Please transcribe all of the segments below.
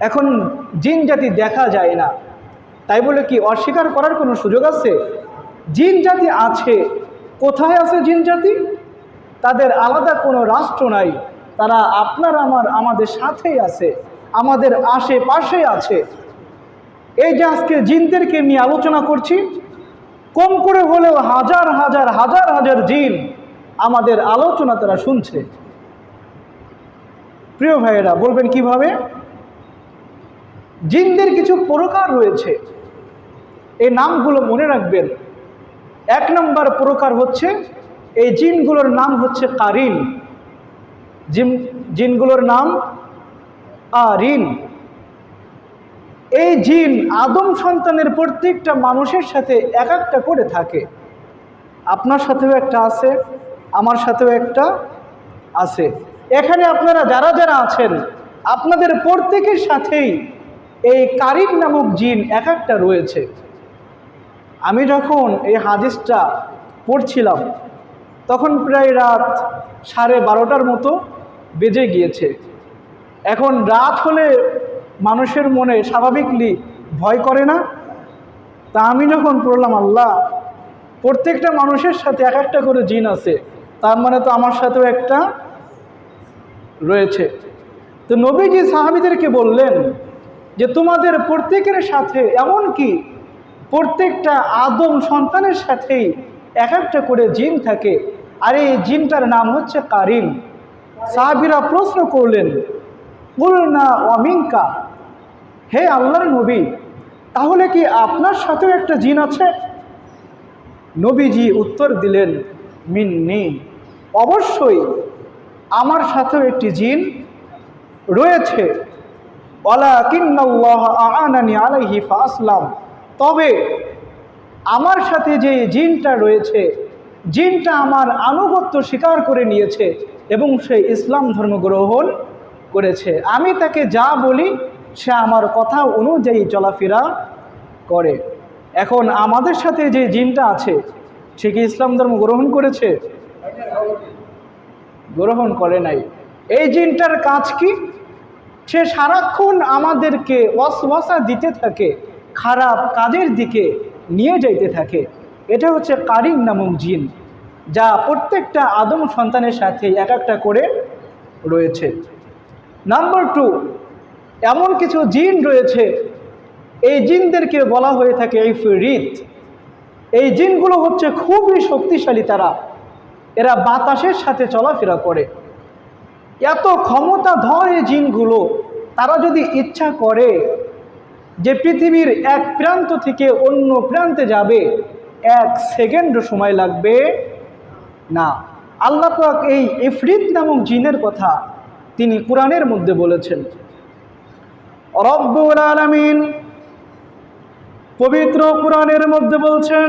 এখন জিন জাতি দেখা যায় না। তাই বলে কি অস্বীকার করার কোনো সুযোগ আছে? জিন জাতি আছে। কোথায় আছে জিন জাতি? তাদের আলাদা কোনো রাষ্ট্র নাই। তারা আপনার, আমার, আমাদের সাথেই আছে। আমাদের আশেপাশে আছে। এই যে আজকে জিনদেরকে নিয়ে আলোচনা করছি, কম করে হলেও হাজার হাজার হাজার হাজার জিন আমাদের আলোচনা তারা শুনছে। প্রিয় ভাইয়েরা, বলবেন কীভাবে? জিনদের কিছু প্রকার রয়েছে। এই নামগুলো মনে রাখবেন। এক নম্বর প্রকার হচ্ছে, এই জিনগুলোর নাম হচ্ছে কারিন। জিন, জিনগুলোর নাম আরিন এই জিন আদম সন্তানের প্রত্যেকটা মানুষের সাথে এক একটা করে থাকে। আপনার সাথেও একটা আছে, আমার সাথেও একটা আছে। এখানে আপনারা যারা যারা আছেন, আপনাদের প্রত্যেকের সাথেই এই কারিন নামক জিন এক একটা রয়েছে। আমি যখন এই হাদিসটা পড়ছিলাম, তখন প্রায় রাত সাড়ে বারোটার মতো বেজে গিয়েছে। এখন রাত হলে মানুষের মনে স্বাভাবিকলি ভয় করে না? তা আমি যখন পড়লাম, আল্লাহ, প্রত্যেকটা মানুষের সাথে এক একটা করে জিন আছে, তার মানে তো আমার সাথেও একটা রয়েছে। তো নবীজি সাহাবিদেরকে বললেন যে তোমাদের প্রত্যেকের সাথে এমন কি প্রত্যেকটা আদম সন্তানের সাথেই এক একটা করে জিন থাকে। আর এই জিনটার নাম হচ্ছে কারিম। সাহাবিরা প্রশ্ন করলেন না অমিঙ্কা হে আল্লাহর নবী, তাহলে কি আপনার সাথেও একটা জিন আছে? নবীজি উত্তর দিলেন, মিন্নি। অবশ্যই আমার সাথেও একটি জিন রয়েছে। ফাসলাম তবে আমার সাথে যে জিনটা রয়েছে, জিনটা আমার আনুগত্য স্বীকার করে নিয়েছে এবং সে ইসলাম ধর্ম গ্রহণ করেছে। আমি তাকে যা বলি, সে আমার কথা অনুযায়ী চলাফেরা করে। এখন আমাদের সাথে যে জিনটা আছে, সে কি ইসলাম ধর্ম গ্রহণ করেছে? গ্রহণ করে নাই। এই জিনটার কাজ কি? সে সারাক্ষণ আমাদেরকে অসওয়াসা দিতে থাকে, খারাপ কাজের দিকে নিয়ে যাইতে থাকে। এটা হচ্ছে কারিম নামক জিন, যা প্রত্যেকটা আদম সন্তানের সাথে এক একটা করে রয়েছে। নাম্বার টু, এমন কিছু জিন রয়েছে, এই জিনদেরকে বলা হয়ে থাকে এই ফিরিত এই জিনগুলো হচ্ছে খুবই শক্তিশালী তারা। এরা বাতাসের সাথে চলাফেরা করে। এত ক্ষমতা ধর এই জিনগুলো। তারা যদি ইচ্ছা করে যে পৃথিবীর এক প্রান্ত থেকে অন্য প্রান্তে যাবে, এক সেকেন্ড সময় লাগবে? না। আল্লাহ পাক এই ইফরিত নামক জিনের কথা তিনি কোরআনের মধ্যে বলেছেন। রব্বুল আলামিন পবিত্র কোরআনের মধ্যে বলছেন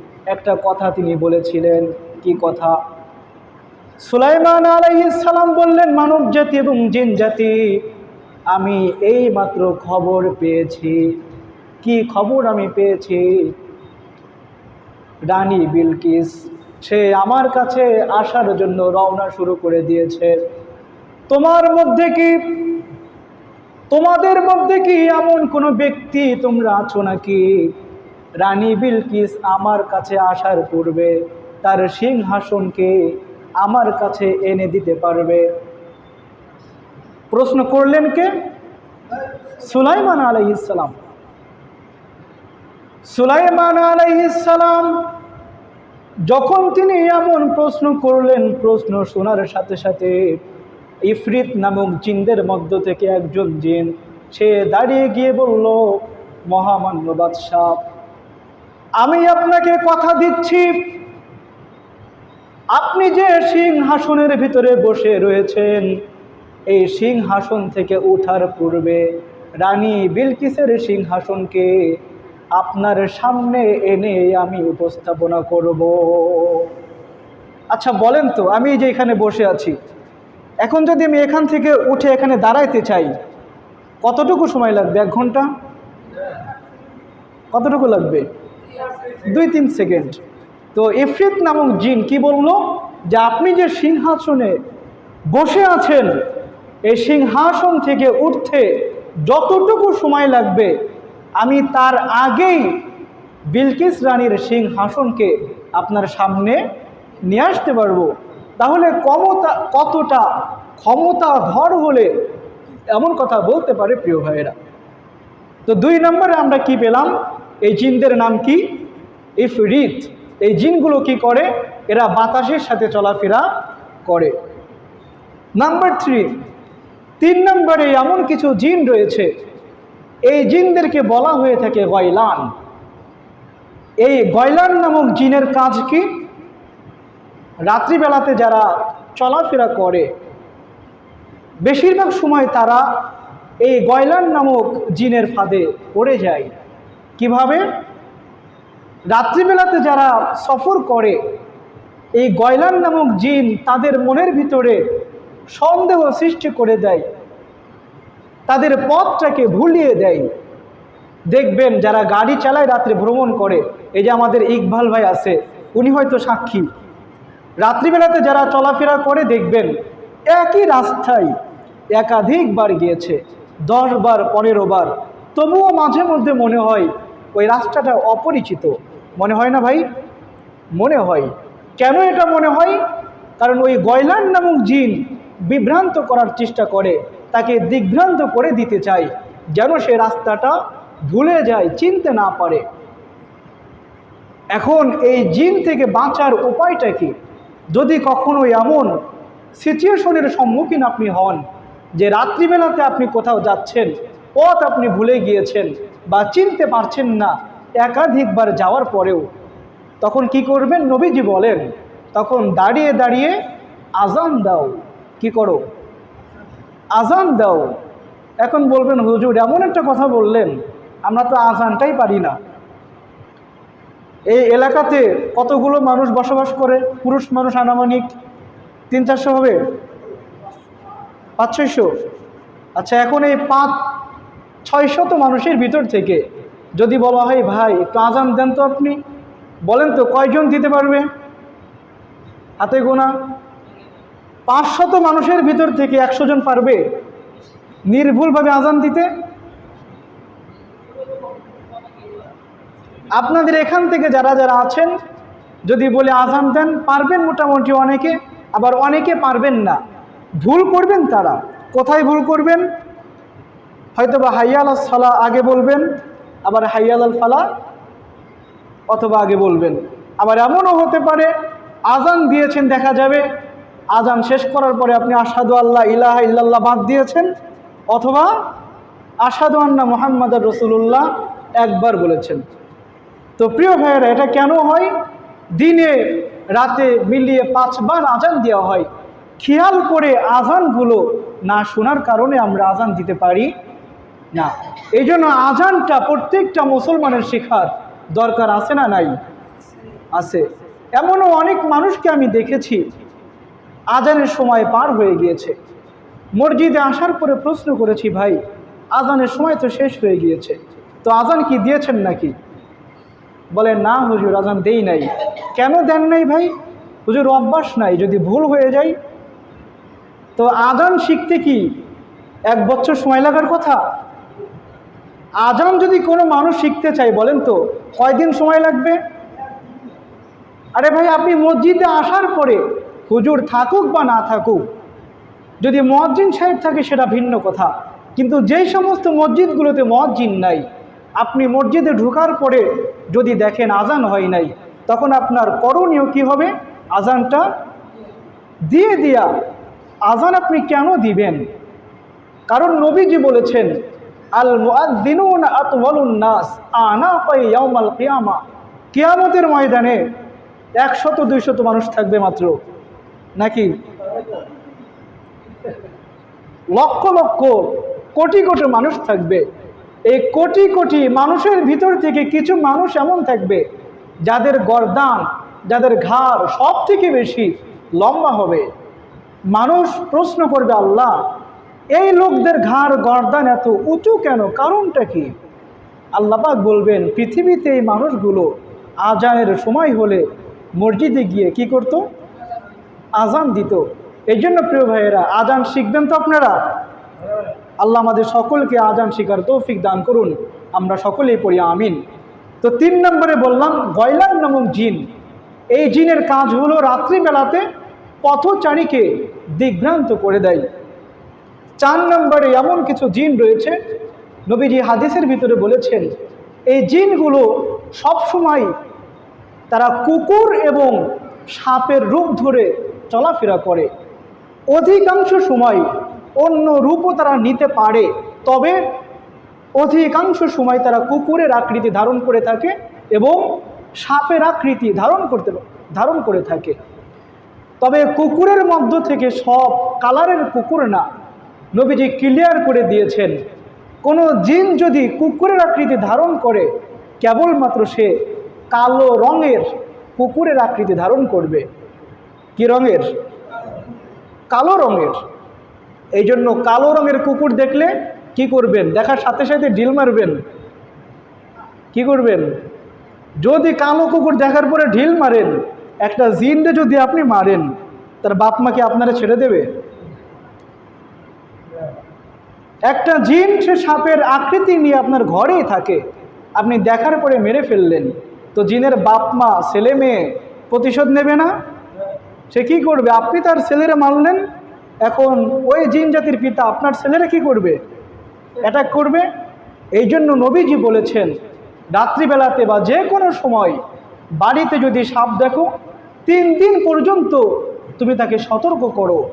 একটা কথা তিনি বলেছিলেন, কি কথা? সুলাইমান আলাইহিসালাম বললেন, মানব জাতি এবং জিন জাতি, আমি এই মাত্র খবর পেয়েছি। কি খবর আমি পেয়েছি? রানী বিলকিস, সে আমার কাছে আসার জন্য রওনা শুরু করে দিয়েছে। তোমার মধ্যে কি, তোমাদের মধ্যে কি এমন কোনো ব্যক্তি তোমরা আছো নাকি? রানী বিলকিস আমার কাছে আসার পূর্বে তার সিংহাসনকে আমার কাছে এনে দিতে পারবে। প্রশ্ন করলেন কে? সুলাইমান আলাইহিসালাম সুলাইমান আলাইহিসালাম যখন তিনি এমন প্রশ্ন করলেন, প্রশ্ন শোনার সাথে সাথে ইফরিত নামক জিনদের মধ্য থেকে একজন জিন, সে দাঁড়িয়ে গিয়ে বলল, মহামান্য বাদশাহ আমি আপনাকে কথা দিচ্ছি। আপনি যে সিংহাসনের ভিতরে বসে রয়েছেন, এই সিংহাসন থেকে ওঠার পূর্বে রানী বিলকিসের সিংহাসনকে আপনার সামনে এনে আমি উপস্থাপনা করব। আচ্ছা বলেন তো, আমি যে এখানে বসে আছি, এখন যদি আমি এখান থেকে উঠে এখানে দাঁড়াইতে চাই, কতটুকু সময় লাগবে? এক ঘণ্টা? কতটুকু লাগবে? দুই তিন সেকেন্ড। তো ইফরিত নামক জিন কি বলল? যে আপনি যে সিংহাসনে বসে আছেন, এই সিংহাসন থেকে উঠতে যতটুকু সময় লাগবে, আমি তার আগেই বিলকিস রানীর সিংহাসনকে আপনার সামনে নিয়ে আসতে পারব। তাহলে ক্ষমতা, কতটা ক্ষমতা ধর হলে এমন কথা বলতে পারে প্রিয় ভাইয়েরা? তো দুই নম্বরে আমরা কি পেলাম? এই জিনদের নাম কি? ইফরিত এই জিনগুলো কি করে? এরা বাতাসের সাথে চলাফেরা করে। নাম্বার থ্রি তিন নম্বরে এমন কিছু জিন রয়েছে। এই জিনদেরকে বলা হয়ে থাকে গয়লান। এই গয়লান নামক জিনের কাজ কি? রাত্রিবেলাতে যারা চলাফেরা করে, বেশিরভাগ সময় তারা এই গয়লান নামক জিনের ফাঁদে পড়ে যায়। কীভাবে? রাত্রিবেলাতে যারা সফর করে, এই গয়লান নামক জিন তাদের মনের ভিতরে সন্দেহ সৃষ্টি করে দেয়। তাদের পথটাকে ভুলিয়ে দেয়। দেখবেন যারা গাড়ি চালায় রাত্রে ভ্রমণ করে, এই যে আমাদের ইকবাল ভাই আছে, উনি হয়তো সাক্ষী। রাত্রিবেলাতে যারা চলাফেরা করে, দেখবেন একই রাস্তায় একাধিকবার গিয়েছে দশ বার পনেরো বার তবুও মাঝে মধ্যে মনে হয় ওই রাস্তাটা অপরিচিত। মনে হয় না ভাই? মনে হয়। কেন এটা মনে হয়? কারণ ওই গয়লান নামক জিন বিভ্রান্ত করার চেষ্টা করে, তাকে দিগ্ভ্রান্ত করে দিতে চায়, যেন সে রাস্তাটা ভুলে যায়, চিনতে না পারে। এখন এই জিন থেকে বাঁচার উপায়টা কি? যদি কখনো এমন সিচুয়েশনের সম্মুখীন আপনি হন, যে রাত্রিবেলাতে আপনি কোথাও যাচ্ছেন, পথ আপনি ভুলে গিয়েছেন বা চিনতে পারছেন না একাধিকবার যাওয়ার পরেও তখন কি করবেন? নবীজি বলেন, তখন দাঁড়িয়ে দাঁড়িয়ে আজান দাও। কি করো? আজান দাও। এখন বলবেন, হুজুর, এমন একটা কথা বললেন, আমরা তো আজানটাই পারি না। এই এলাকাতে কতগুলো মানুষ বসবাস করে? পুরুষ মানুষ আনুমানিক তিন চারশো হবে? পাঁচ ছয়শো? আচ্ছা এখন এই পাঁচ, ছয়শত মানুষের ভিতর থেকে যদি বলা হয় ভাই, একটু আজান দেন তো আপনি। বলেন তো, কয়জন দিতে পারবে? হাতে গোনা। পাঁচশত মানুষের ভিতর থেকে একশো জন পারবে নির্ভুলভাবে আজান দিতে? আপনাদের এখান থেকে যারা যারা আছেন, যদি বলে আজান দেন, পারবেন মোটামুটি অনেকে, আবার অনেকে পারবেন না। ভুল করবেন তারা। কোথায় ভুল করবেন? হয়তো বা হাইয়াল সালা আগে বলবেন আবার হাইয়াল আল ফালা, অথবা আগে বলবেন। আবার এমনও হতে পারে আজান দিয়েছেন, দেখা যাবে। আজান শেষ করার পরে আপনি আসাদু আল্লাহ ইলাহা ইল্লাল্লাহ বাদ দিয়েছেন, অথবা আসাদু আন্না মোহাম্মদ রসুল্লাহ একবার বলেছেন। তো প্রিয় ভাইয়েরা, এটা কেন হয়? দিনে, রাতে মিলিয়ে পাঁচবার আজান দেওয়া হয়। খেয়াল করে আজানগুলো না শোনার কারণে আমরা আজান দিতে পারি। না। এই জন্য আজানটা প্রত্যেকটা মুসলমানের শেখার দরকার আছে না নাই? আছে। এমনও অনেক মানুষকে আমি দেখেছি, আজানের সময় পার হয়ে গিয়েছে। মসজিদে আসার পরে প্রশ্ন করেছি, ভাই, আজানের সময় তো শেষ হয়ে গিয়েছে, তো আজান কি দিয়েছেন নাকি? বলে, না হুজুর, আজান দেই নাই। কেন দেন নাই ভাই? হুজুর, অভ্যাস নাই, যদি ভুল হয়ে যায়, তো আজান শিখতে কি এক বছর সময় লাগার কথা? আজান যদি কোনো মানুষ শিখতে চায়, বলেন তো, কয়দিন সময় লাগবে? আরে ভাই, আপনি মসজিদে আসার পরে হুজুর থাকুক বা না থাকুক, যদি মসজিদ সাহেব থাকে সেটা ভিন্ন কথা, কিন্তু যেই সমস্ত মসজিদগুলোতে মসজিদ নাই, আপনি মসজিদে ঢোকার পরে যদি দেখেন আজান হয় নাই, তখন আপনার করণীয় কি হবে? আজানটা দিয়ে দিয়া আজান আপনি কেন দিবেন? কারণ নবীজি বলেছেন আল মুআদ্দিনুন আতওয়ালুন নাস আনা ইয়াউমাল কিয়ামা। কিয়ামতের ময়দানে একশত, দুইশত মানুষ থাকবে মাত্র। নাকি? লক্ষ লক্ষ, কোটি কোটি মানুষ থাকবে। এই কোটি কোটি মানুষের ভিতর থেকে কিছু মানুষ এমন থাকবে, যাদের গরদান, যাদের ঘাড় সব থেকে বেশি লম্বা হবে। মানুষ প্রশ্ন করবে, আল্লাহ এই লোকদের ঘাড় গর্দান এত উঁচু কেন? কারণটা কি? আল্লাপাক বলবেন, পৃথিবীতে এই মানুষগুলো আজানের সময় হলে মসজিদে গিয়ে কি করত? আজান দিত। এই জন্য প্রিয় ভাইয়েরা আজান শিখবেন তো আপনারা? আল্লাহ আমাদের সকলকে আজান শিকার তৌফিক দান করুন। আমরা সকলেই পড়ি, আমিন। তো তিন নম্বরে বললাম গয়লান নামক জিন। এই জিনের কাজ হলো রাত্রিবেলাতে পথচারীকে দিগ্ভ্রান্ত করে দেয়। চার নম্বরে এমন কিছু জিন রয়েছে, নবীজি হাদিসের ভিতরে বলেছেন, এই জিনগুলো সবসময় তারা কুকুর এবং সাপের রূপ ধরে চলাফেরা করে। অধিকাংশ সময় অন্য রূপও তারা নিতে পারে, তবে অধিকাংশ সময় তারা কুকুরের আকৃতি ধারণ করে থাকে এবং সাপের আকৃতি ধারণ করতে, ধারণ করে থাকে। তবে কুকুরের মধ্য থেকে সব কালারের কুকুর না নবীজি ক্লিয়ার করে দিয়েছেন, কোনো জিন যদি কুকুরের আকৃতি ধারণ করে, কেবলমাত্র সে কালো রঙের কুকুরের আকৃতি ধারণ করবে। কি রঙের? কালো রঙের। এই জন্য কালো রঙের কুকুর দেখলে কি করবেন? দেখার সাথে সাথে ঢিল মারবেন। কি করবেন? যদি কালো কুকুর দেখার পরে ঢিল মারেন, একটা জিনরে যদি আপনি মারেন, তার বাপ মাকে আপনারা ছেড়ে দেবে? একটা জিন সে সাপের আকৃতি নিয়ে আপনার ঘরেই থাকে। আপনি দেখার পরে মেরে ফেললেন। তো জিনের বাপ মা, ছেলে মেয়ে প্রতিশোধ নেবে না? সে কি করবে? আপনি তার ছেলেরা মারলেন? এখন ওই জিন জাতির পিতা আপনার ছেলেরা কি করবে? অ্যাটাক করবে? এই জন্য নবীজি বলেছেন, রাত্রিবেলাতে বা যে কোনো সময় বাড়িতে যদি সাপ দেখো, তিন দিন পর্যন্ত তুমি তাকে সতর্ক করো।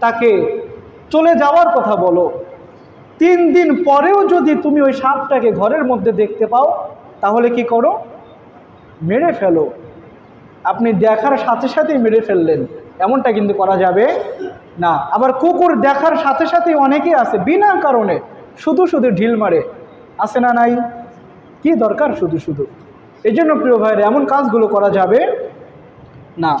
তাকে চলে যাওয়ার কথা বলো। তিন দিন পরেও যদি তুমি ওই সাপটাকে ঘরের মধ্যে দেখতে পাও, তাহলে কি করো? মেরে ফেলো। আপনি দেখার সাথে সাথেই মেরে ফেললেন। এমনটা কিন্তু করা যাবে না। আবার কুকুর দেখার সাথে সাথে অনেকেই আছে, বিনা কারণে। শুধু শুধু ঢিল মারে। আছে না নাই? কি দরকার শুধু শুধু? এই জন্য প্রিয় ভাইয়ের, এমন কাজগুলো করা যাবে না।